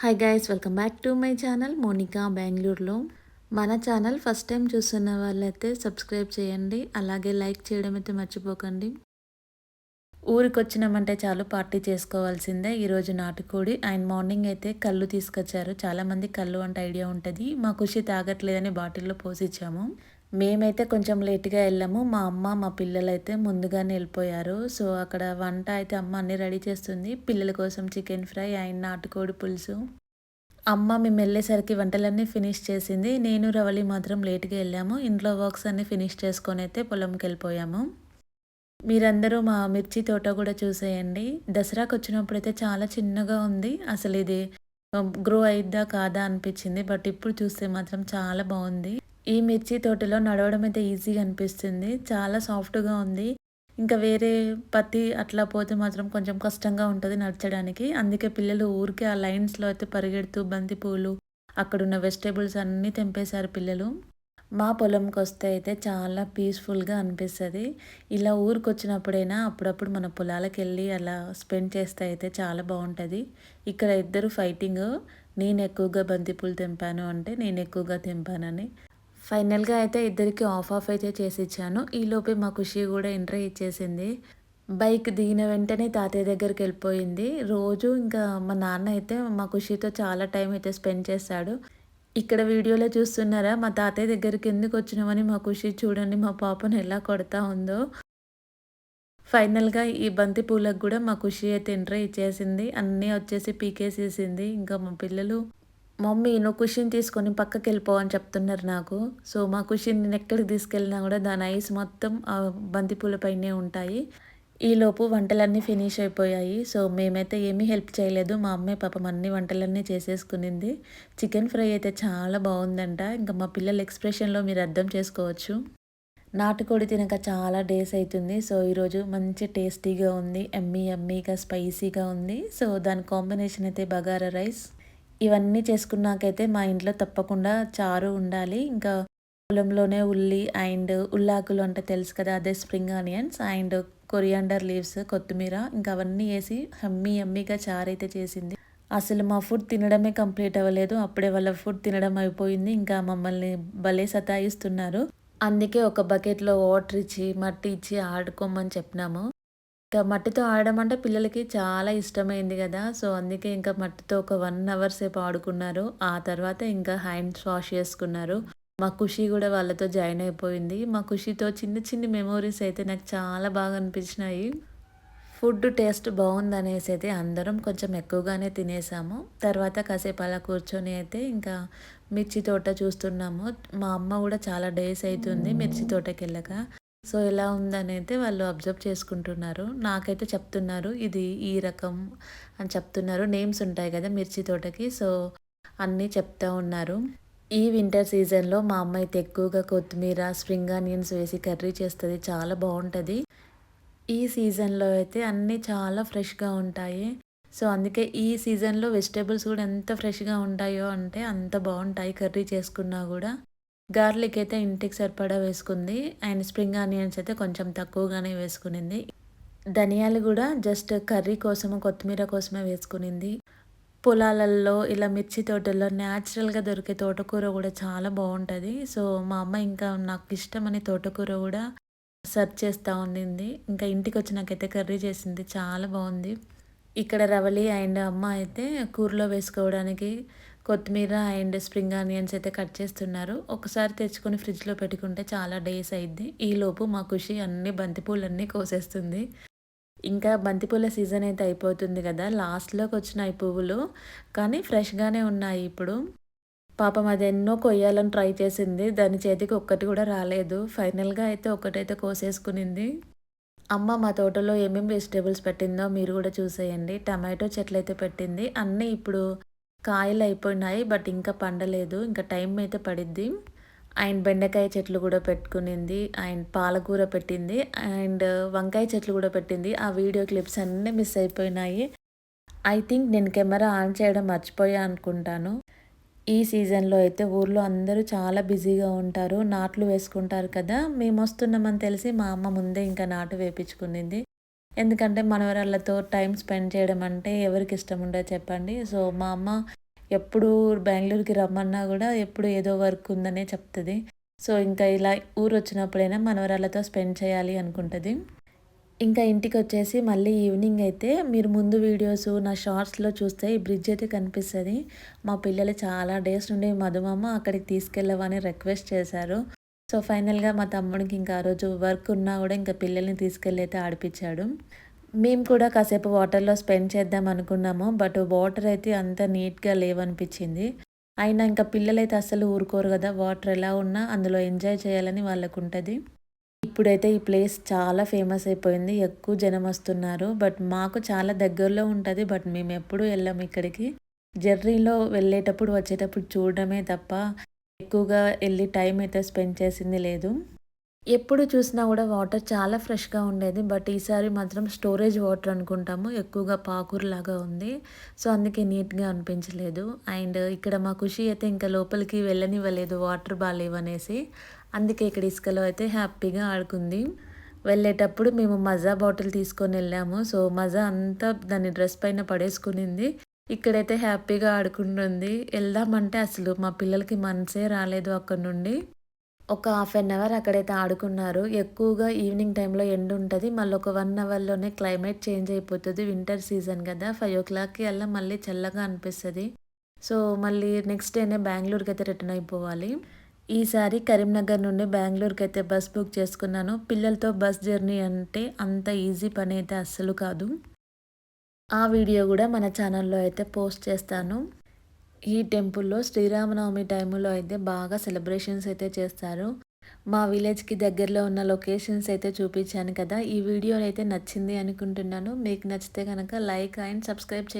Hi guys welcome back to my channel Monika బెంగళూరులో మన channel first time చూస్తున్న వాళ్ళైతే సబ్స్క్రైబ్ చేయండి అలాగే లైక్ చేయడం అయితే మర్చిపోకండి. ఊరికి వచ్చినామంటే చాలు పార్టీ చేసుకోవాల్సిందే ఈరోజు నాటుకోడి. అండ్ మార్నింగ్ అయితే కళ్ళు తీసుకొచ్చారు. చాలామంది కళ్ళు అంటే ఐడియా ఉంటుంది. మా ఖుషి తాగట్లేదని బాటిల్లో పోసిచ్చాము. మేమైతే కొంచెం లేట్గా వెళ్ళాము. మా అమ్మ మా పిల్లలు అయితే ముందుగానే వెళ్ళిపోయారు. సో అక్కడ వంట అయితే అమ్మ అన్ని రెడీ చేస్తుంది. పిల్లల కోసం చికెన్ ఫ్రై అండ్ నాటుకోడి పులుసు. అమ్మ మేము వెళ్ళేసరికి వంటలన్నీ ఫినిష్ చేసింది. నేను రవళి మాత్రం లేట్గా వెళ్ళాము. ఇంట్లో వర్క్స్ అన్నీ ఫినిష్ చేసుకొని అయితే పొలంకి వెళ్ళిపోయాము. మీరందరూ మా మిర్చి తోట కూడా చూసేయండి. దసరాకు వచ్చినప్పుడు అయితే చాలా చిన్నగా ఉంది. అసలు ఇది గ్రో అయిద్దా కాదా అనిపించింది. బట్ ఇప్పుడు చూస్తే మాత్రం చాలా బాగుంది. ఈ మిర్చి తోటలో నడవడం అయితే ఈజీగా అనిపిస్తుంది. చాలా సాఫ్ట్గా ఉంది. ఇంకా వేరే పత్తి అట్లా పోతే మాత్రం కొంచెం కష్టంగా ఉంటుంది నడచడానికి. అందుకే పిల్లలు ఊరికే ఆ లైన్స్లో అయితే పరిగెడుతూ బంతి పూలు అక్కడున్న వెజిటేబుల్స్ అన్నీ తెంపేశారు పిల్లలు. మా పొలంకి వస్తే అయితే చాలా పీస్ఫుల్గా అనిపిస్తుంది. ఇలా ఊరికి వచ్చినప్పుడైనా అప్పుడప్పుడు మన పొలాలకు వెళ్ళి అలా స్పెండ్ చేస్తే అయితే చాలా బాగుంటుంది. ఇక్కడ ఇద్దరు ఫైటింగ్. నేను ఎక్కువగా బంతిపూలు తెంపాను అంటే నేను ఎక్కువగా తెంపానని. ఫైనల్గా అయితే ఇద్దరికి ఆఫ్ ఆఫ్ అయితే చేసి ఇచ్చాను ఈలోపే మా ఖుషి కూడా ఎంట్రీ ఇచ్చేసింది. బైక్ దిగిన వెంటనే తాతయ్య దగ్గరికి వెళ్ళిపోయింది. రోజు ఇంకా మా నాన్న అయితే మా ఖుషితో చాలా టైం అయితే స్పెండ్ చేస్తాడు. ఇక్కడ వీడియోలో చూస్తున్నారా? మా తాతయ్య దగ్గరికి ఎందుకు వచ్చినామని మా ఖుషి చూడండి మా పాపను ఎలా కొడతా ఉందో. ఫైనల్గా ఈ బంతి పూలకు కూడా మా ఖుషి అయితే ఎంట్రీ ఇచ్చేసింది. అన్నీ వచ్చేసి పీకేసేసింది. ఇంకా మా పిల్లలు మమ్మీ నువ్వు కుషిన్ తీసుకొని పక్కకి వెళ్ళిపో అని చెప్తున్నారు నాకు. సో మా కుషిన్ నేను ఎక్కడికి తీసుకెళ్ళినా కూడా దాని ఐస్ మొత్తం ఆ బంతిపూల పైనే ఉంటాయి. ఈలోపు వంటలన్నీ ఫినిష్ అయిపోయాయి. సో మేమైతే ఏమీ హెల్ప్ చేయలేదు. మా అమ్మాయి పాపం అన్ని వంటలన్నీ చేసేసుకునింది. చికెన్ ఫ్రై అయితే చాలా బాగుందంట. ఇంకా మా పిల్లల ఎక్స్ప్రెషన్లో మీరు అర్థం చేసుకోవచ్చు. నాటుకోడి తినక చాలా డేస్ అవుతుంది సో ఈరోజు మంచి టేస్టీగా ఉంది. ఎమ్మీ ఎమ్మీగా స్పైసీగా ఉంది. సో దాని కాంబినేషన్ అయితే బగారా రైస్ ఇవన్నీ చేసుకున్నాకైతే మా ఇంట్లో తప్పకుండా చారు ఉండాలి. ఇంకా పొలంలోనే ఉల్లి అండ్ ఉల్లాకులు అంటే తెలుసు కదా అదే spring onions and coriander leaves కొత్తిమీర ఇంకా అవన్నీ వేసి హమ్మీ అమ్మీగా చారు అయితే చేసింది. అసలు మా ఫుడ్ తినడమే కంప్లీట్ అవ్వలేదు. అప్పుడే వాళ్ళ ఫుడ్ తినడం అయిపోయింది. ఇంకా మమ్మల్ని భలే సతాయిస్తున్నారు. అందుకే ఒక బకెట్లో వాటర్ ఇచ్చి మట్టి ఇచ్చి ఆడుకోమని చెప్పినాము. ఇంకా మట్టితో ఆడడం అంటే పిల్లలకి చాలా ఇష్టమైంది కదా. సో అందుకే ఇంకా మట్టితో ఒక వన్ అవర్ సేపు ఆడుకున్నారు. ఆ తర్వాత ఇంకా హ్యాండ్స్ వాష్ చేసుకున్నారు. మా ఖుషి కూడా వాళ్ళతో జాయిన్ అయిపోయింది. మా ఖుషితో చిన్న చిన్న మెమోరీస్ అయితే నాకు చాలా బాగా అనిపించినాయి. ఫుడ్ టేస్ట్ బాగుందనేసి అయితే అందరం కొంచెం ఎక్కువగానే తినేసాము. తర్వాత కాసేపు అలా కూర్చొని అయితే ఇంకా మిర్చి తోట చూస్తున్నాము. మా అమ్మ కూడా చాలా డేస్ అవుతుంది మిర్చి తోటకి వెళ్ళక సో ఎలా ఉందని అయితే వాళ్ళు అబ్జర్వ్ చేసుకుంటున్నారు. నాకైతే చెప్తున్నారు ఇది ఈ రకం అని చెప్తున్నారు. నేమ్స్ ఉంటాయి కదా మిర్చి తోటకి సో అన్నీ చెప్తా ఉన్నారు. ఈ వింటర్ సీజన్లో మా అమ్మ అయితే ఎక్కువగా కొత్తిమీర స్ప్రింగ్ ఆనియన్స్ వేసి కర్రీ చేస్తుంది. చాలా బాగుంటుంది. ఈ సీజన్లో అయితే అన్నీ చాలా ఫ్రెష్గా ఉంటాయి. సో అందుకే ఈ సీజన్లో వెజిటేబుల్స్ కూడా ఎంత ఫ్రెష్గా ఉంటాయో అంటే అంత బాగుంటాయి కర్రీ చేసుకున్నా కూడా. గార్లిక్ అయితే ఇంటికి సరిపడా వేసుకుంది. అండ్ స్ప్రింగ్ ఆనియన్స్ అయితే కొంచెం తక్కువగానే వేసుకునింది. ధనియాలు కూడా జస్ట్ కర్రీ కోసము కొత్తిమీర కోసమే వేసుకునింది. పొలాలలో ఇలా మిర్చి తోటల్లో న్యాచురల్గా దొరికే తోటకూర కూడా చాలా బాగుంటుంది. సో మా అమ్మ ఇంకా నాకు ఇష్టమని తోటకూర కూడా సర్చ్ చేస్తూ ఉండింది. ఇంకా ఇంటికి వచ్చినాకైతే కర్రీ చేసింది. చాలా బాగుంది. ఇక్కడ రవలి అండ్ అమ్మ అయితే కూరలో వేసుకోవడానికి కొత్తిమీర అండ్ స్ప్రింగ్ ఆనియన్స్ అయితే కట్ చేస్తున్నారు. ఒకసారి తెచ్చుకొని ఫ్రిడ్జ్లో పెట్టుకుంటే చాలా డేస్ అయింది ఈలోపు మా ఖుషి అన్ని బంతిపూలన్నీ కోసేస్తుంది. ఇంకా బంతిపూల సీజన్ అయితే అయిపోతుంది కదా. లాస్ట్లోకి వచ్చినాయి పువ్వులు. కానీ ఫ్రెష్గానే ఉన్నాయి ఇప్పుడు. పాపం అది ఎన్నో కొయ్యాలని ట్రై చేసింది. దాని చేతికి ఒక్కటి కూడా రాలేదు. ఫైనల్గా అయితే ఒక్కటైతే కోసేసుకునింది. అమ్మ మా తోటలో ఏమేమి వెజిటేబుల్స్ పెట్టిందో మీరు కూడా చూసేయండి. టమాటో చెట్లు అయితే పెట్టింది. అన్నీ ఇప్పుడు కాయలు అయిపోయినాయి బట్ ఇంకా పండలేదు. ఇంకా టైం అయితే పడిద్ది. అండ్ బెండకాయ చెట్లు కూడా పెట్టుకునింది. అండ్ పాలకూర పెట్టింది. అండ్ వంకాయ చెట్లు కూడా పెట్టింది. ఆ వీడియో క్లిప్స్ అన్నీ మిస్ అయిపోయినాయి. ఐ థింక్ నేను కెమెరా ఆన్ చేయడం మర్చిపోయా అనుకుంటాను. ఈ సీజన్లో అయితే ఊర్లో అందరూ చాలా బిజీగా ఉంటారు. నాట్లు వేసుకుంటారు కదా. మేము వస్తున్నామని తెలిసి మా అమ్మ ముందే ఇంకా నాటు వేపించుకునింది. ఎందుకంటే మనవరాళ్ళతో టైం స్పెండ్ చేయడం అంటే ఎవరికి ఇష్టం ఉండదు చెప్పండి. సో మా అమ్మ ఎప్పుడు బెంగళూరుకి రమ్మన్నా కూడా ఎప్పుడు ఏదో వర్క్ ఉందనే చెప్తుంది. సో ఇంకా ఇలా ఊరు వచ్చినప్పుడైనా మనవరాళ్ళతో స్పెండ్ చేయాలి అనుకుంటుంది. ఇంకా ఇంటికి వచ్చేసి మళ్ళీ ఈవినింగ్ అయితే మీరు ముందు వీడియోస్ నా షార్ట్స్లో చూస్తే ఈ బ్రిడ్జ్ అయితే కనిపిస్తుంది. మా పిల్లలు చాలా డేస్ నుండి మధుమమ్మ అక్కడికి తీసుకెళ్ళవని రిక్వెస్ట్ చేశారు. సో ఫైనల్గా మా తమ్ముడికి ఇంకా ఆ రోజు వర్క్ ఉన్నా కూడా ఇంకా పిల్లల్ని తీసుకెళ్ళి అయితే ఆడిపించాడు మేము కూడా కాసేపు వాటర్లో స్పెండ్ చేద్దాం అనుకున్నాము బట్ వాటర్ అయితే అంత నీట్గా లేవనిపించింది. అయినా ఇంకా పిల్లలైతే అసలు ఊరుకోరు కదా వాటర్ ఎలా ఉన్నా అందులో ఎంజాయ్ చేయాలని వాళ్ళకు ఉంటుంది. ఇప్పుడైతే ఈ ప్లేస్ చాలా ఫేమస్ అయిపోయింది ఎక్కువ జనం వస్తున్నారు బట్ మాకు చాలా దగ్గరలో ఉంటుంది బట్ మేము ఎప్పుడు వెళ్ళాము ఇక్కడికి. జర్నీలో వెళ్ళేటప్పుడు వచ్చేటప్పుడు చూడడమే తప్ప ఎక్కువగా వెళ్ళి టైం అయితే స్పెండ్ చేసింది లేదు. ఎప్పుడు చూసినా కూడా వాటర్ చాలా ఫ్రెష్గా ఉండేది. బట్ ఈసారి మాత్రం స్టోరేజ్ వాటర్ అనుకుంటాము. ఎక్కువగా పాకూరులాగా ఉంది. సో అందుకే నీట్గా అనిపించలేదు. అండ్ ఇక్కడ మా ఖుషి అయితే ఇంకా లోపలికి వెళ్ళనివ్వలేదు. వాటర్ బాగాలేవనేసి అందుకే ఇక్కడ ఇసుకలో అయితే హ్యాపీగా ఆడుకుంది. వెళ్ళేటప్పుడు మేము మజా బాటిల్ తీసుకొని వెళ్ళాము. సో మజా అంతా దాని డ్రెస్ పైన పడేసుకునింది. ఇక్కడైతే హ్యాపీగా ఆడుకుంటుంది. వెళ్దామంటే అసలు మా పిల్లలకి మనసే రాలేదు అక్కడ నుండి. ఒక హాఫ్ అన్ అవర్ అక్కడైతే ఆడుకున్నారు. ఎక్కువగా ఈవినింగ్ టైంలో ఎండ్ ఉంటుంది. మళ్ళీ ఒక వన్ అవర్లోనే క్లైమేట్ చేంజ్ అయిపోతుంది. వింటర్ సీజన్ కదా. ఫైవ్ ఓ క్లాక్కి అలా మళ్ళీ చల్లగా అనిపిస్తుంది. సో మళ్ళీ నెక్స్ట్ డేనే బెంగళూరుకి అయితే రిటర్న్ అయిపోవాలి. ఈసారి కరీంనగర్ నుండి బెంగళూరుకి అయితే బస్ బుక్ చేసుకున్నాను. పిల్లలతో బస్ జర్నీ అంటే అంత ఈజీ పని అయితే అస్సలు కాదు. ఆ వీడియో కూడా మన ఛానల్లో అయితే పోస్ట్ చేస్తాను. ఈ టెంపుల్లో శ్రీరామనవమి టైంలో అయితే బాగా సెలబ్రేషన్స్ అయితే చేస్తారు. మా విలేజ్కి దగ్గరలో ఉన్న లొకేషన్స్ అయితే చూపించాను కదా ఈ వీడియో అయితే నచ్చింది అనుకుంటున్నాను. మీకు నచ్చితే కనుక లైక్ అండ్ సబ్స్క్రైబ్ చేయండి.